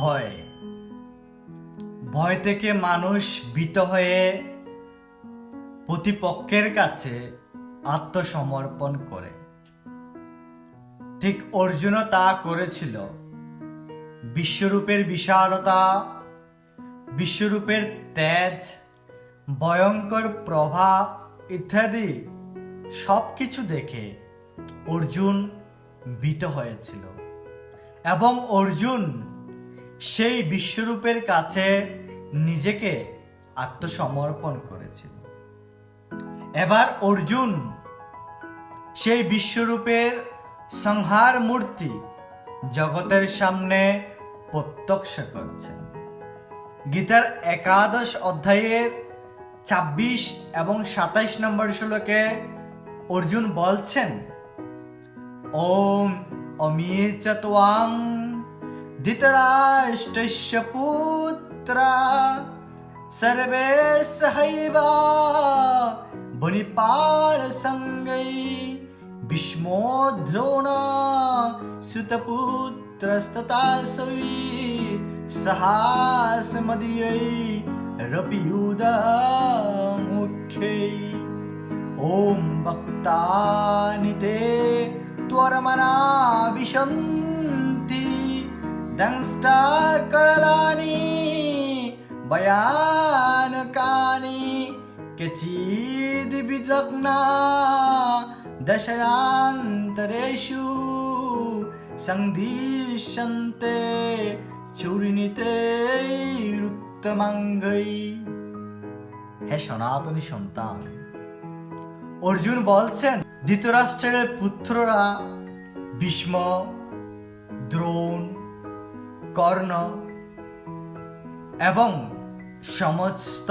ভয়। ভয় থেকে মানুষ ভীত হয়ে প্রতিপক্ষের কাছে আত্মসমর্পণ করে। ঠিক অর্জুনও তা করেছিল। বিশ্বরূপের বিশালতা, বিশ্বরূপের তেজ, ভয়ঙ্কর প্রভাব ইত্যাদি সব কিছু দেখে অর্জুন ভীত হয়েছিল। এবং অর্জুন সেই বিশ্বরূপের কাছে নিজেকে আত্মসমর্পণ করেছিল। এবার অর্জুন সেই বিশ্বরূপের সংহার মূর্তি জগতের সামনে প্রত্যক্ষ করছেন। গীতার একাদশ অধ্যায়ের ছাব্বিশ এবং সাতাইশ নম্বর শ্লোকে অর্জুন বলছেন, ওম অমির धृतराष्ट्रस्य पुत्रा। सर्वे सहैवा बलिपारसङ्गै भीष्मो द्रोणा सुतपुत्रस्तता सवि सहासमदीयै रपियुद मुख्यै ॐ भक्तानि ते त्वरमनाविशन् ದಂಸ್ಟಾ ಕರಲಾನಿ ಬಯಾನ ಕಾನಿ, ಕೆಚೀದ್ ಬಿದ್ಲಕ್ನ ದಶರಾಂತರೇಶು, ಸಂಧೀಶಂತೆ চৌরিণীতে হে সনাতনী সন্তান অর্জুন বলছেন ধৃতরাষ্ট্রের পুত্ররা ভীষ্ম দ্রোণ কর্ণ এবং সমস্ত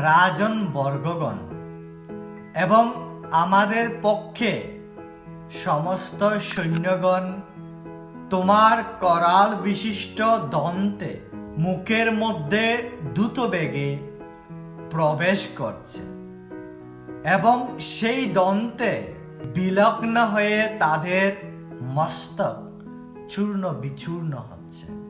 রাজন বর্গগণ এবং আমাদের পক্ষে সমস্ত সৈন্যগণ তোমার করাল বিশিষ্ট দন্তে মুখের মধ্যে দ্রুত বেগে প্রবেশ করছে এবং সেই দন্তে বিলগ্ন হয়ে তাদের মস্তক চূর্ণ বিচূর্ণ attention.